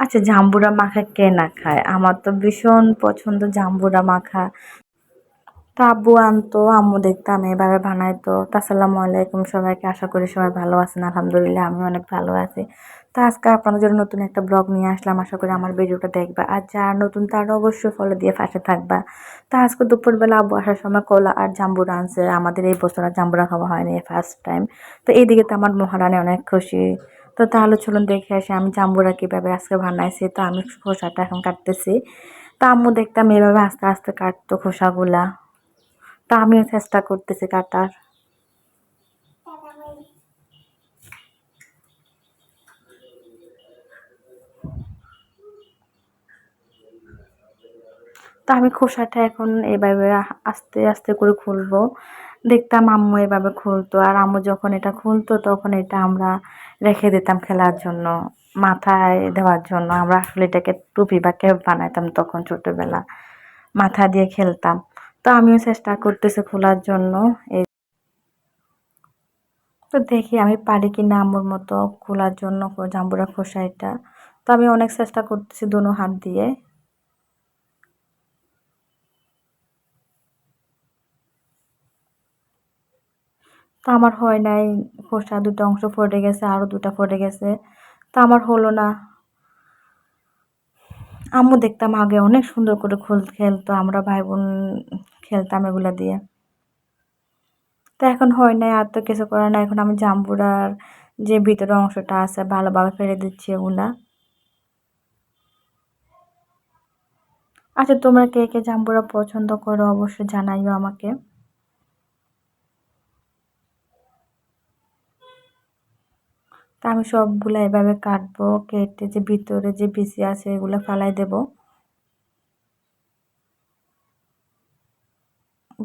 আচ্ছা জাম্বুরা মাখা কে না খায়? আমার তো ভীষণ পছন্দ জাম্বুরা মাখা। তো আব্বু আনতো, আম্মু দেখতাম এভাবে বানাইতো। তো আসসালামু আলাইকুম সবাইকে, আশা করি সবাই ভালো আছেন। আলহামদুলিল্লাহ আমি অনেক ভালো আছি। তো আজকে আপনাদের জন্য নতুন একটা ব্লগ নিয়ে আসলাম। আশা করি আমার ভিডিওটা দেখবা। আর যারা নতুন, তারা অবশ্যই ফলো দিয়ে পাশে থাকবা। তো আজকে দুপুরবেলা আব্বু আসার সময় কলা আর জাম্বুরা আনছে। আমাদের এই বছর আর জাম্বুরা খাওয়া হয়নি ফার্স্ট টাইম তো এইদিকে তো আমার মহারানী অনেক খুশি। তো তাহলে চলুন দেখে আসি আমি জাম্বুরা কীভাবে আজকে বানাইছি। তো আমি খোসাটা এখন কাটতেছি। তো আম্মু দেখতাম এভাবে আস্তে আস্তে কাটতো খোসাগুলা। তা আমিও চেষ্টা করতেছি কাটার। তো আমি খোসাটা এখন এভাবে আস্তে আস্তে করে খুলবো। দেখতাম আম্মু এভাবে খুলতো, আর আম্মু যখন এটা খুলতো তখন এটা আমরা রেখে দিতাম খেলার জন্য, মাথায় দেওয়ার জন্য। আমরা আসলে এটাকে টুপি বা ক্যাপ বানাইতাম তখন ছোটোবেলা, মাথা দিয়ে খেলতাম। তো আমিও চেষ্টা করতেছি খোলার জন্য। এই তো দেখি আমি পারি কি না আম্মুর মতো খোলার জন্য, জাম্বুরা খোসা এটা। তো আমি অনেক চেষ্টা করতেছি দোনো হাত দিয়ে। তো আমার হয় নাই। খোসা দুটো অংশ ফটে গেছে আরও দুটা ফটে গেছে। তা আমার হলো না। আম্মু দেখতাম আগে অনেক সুন্দর করে খোল খেলতো, আমরা ভাই বোন খেলতাম এগুলা দিয়ে। তো এখন হয় নাই, আর তো কিছু করার না এখন আমি জাম্বুরার যে ভিতরে অংশটা আছে, ভালোভাবে ফেলে দিচ্ছি এগুলা। আচ্ছা তোমরা কে কে জাম্বুরা পছন্দ করো অবশ্যই জানাইও আমাকে। তা আমি সবগুলো এভাবে কাটবো, কেটে যে ভিতরে যে বিচি আছে এগুলো ফালাই দেব।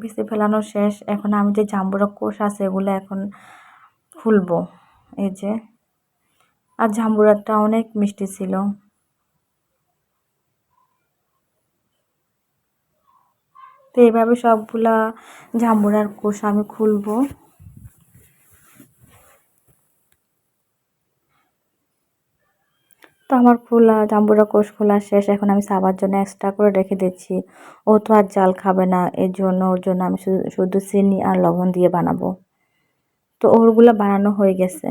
বিচি ফেলানো শেষ। এখন আমি যে জাম্বুরা কোষ আছে এগুলো এখন খুলবো এই যে। আর জাম্বুরাটা অনেক মিষ্টি ছিল। তো এইভাবে সবগুলা জাম্বুরার কোষ আমি খুলবো। তো আমার খোলা জাম্বুরা কোষ খোলা শেষ। এখন আমি সাবার জন্য এক্সট্রা করে রেখে দিচ্ছি। ও তো আর জাল খাবে না, এর জন্য, ওর জন্য আমি শুধু চিনি আর লবণ দিয়ে বানাবো। তো ওরগুলো বানানো হয়ে গেছে।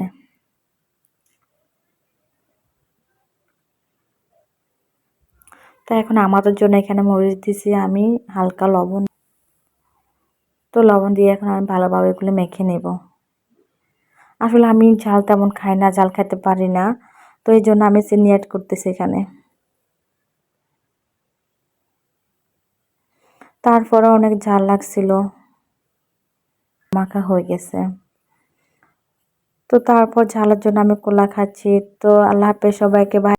তো এখন আমাদের জন্য এখানে মরিচ দিছি আমি, হালকা লবণ। তো লবণ দিয়ে এখন আমি ভালোভাবে এগুলো মেখে নেব। আসলে আমি ঝাল তেমন খাই না, ঝাল খেতে পারি না। তো এই জন্য আমি চিনি অ্যাড করতেছি এখানে। তারপরে অনেক ঝাল লাগছিল। মাখা হয়ে গেছে। তো তারপর ঝালের জন্য আমি কোলা খাচ্ছি। তো আল্লাহ হাফেজ সবাইকে